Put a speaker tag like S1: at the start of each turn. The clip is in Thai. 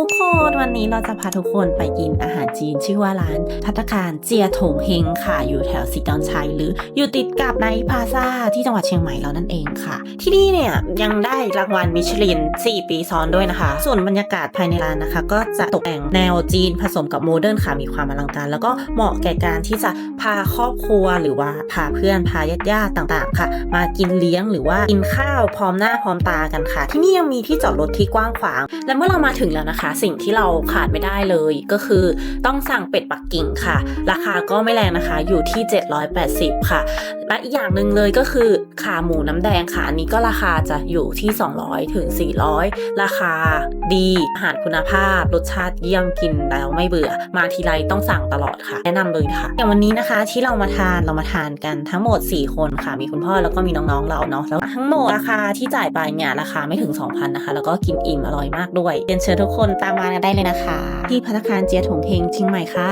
S1: ทุกคนวันนี้เราจะพาทุกคนไปกินอาหารจีนชื่อว่าร้านพัตตาคารเจียถงเฮงค่ะ อยู่แถวสิกอนชัยหรืออยู่ติดกับไนพลาซาที่จังหวัดเชียงใหม่เรานั่นเองค่ะ ที่นี่เนี่ยยังได้รางวัลมิชลิน 4 ปีซ้อนด้วยนะคะ ส่วนบรรยากาศภายในร้านนะคะ ก็จะตกแต่งแนวจีนผสมกับโมเดิร์นค่ะมีความอลังการ แล้วก็เหมาะแก่การที่จะพาครอบครัวหรือว่าพาเพื่อนพาญาติๆต่างๆ ค่ะ มากินเลี้ยงหรือว่ากินข้าวพร้อมหน้าพร้อมตากันค่ะ ที่นี่ยังมีที่จอดรถที่กว้างขวาง และเมื่อเรามาถึงแล้วนะคะสิ่งที่เราขาดไม่ได้เลยก็คือต้องสั่งเป็ดปักกิ่งค่ะ ราคาก็ไม่แรงนะคะอยู่ที่ 780 ค่ะ และอีกอย่างหนึ่งเลยก็คือขาหมูน้ำแดงค่ะอันนี้ก็ราคาจะอยู่ที่ 200ถึง400 ราคาดีอาหารคุณภาพ รสชาติเยี่ยมกินแล้วไม่เบื่อ มาทีไรต้องสั่งตลอดค่ะ แนะนำเลยค่ะ อย่างวันนี้นะคะที่เรามาทานเรามาทานกันทั้งหมด 4 คนค่ะ มีคุณพ่อแล้วก็มีน้องๆเราเนาะแล้วทั้งหมดราคาที่จ่ายไปเนี่ยราคาไม่ถึง 2,000นะคะแล้วก็กินอิ่มอร่อยมากด้วยเรียนเชิญทุกคนตามมากันได้เลยนะคะ ที่พัฒคารเจียถงเฮงเชียงใหม่ค่ะ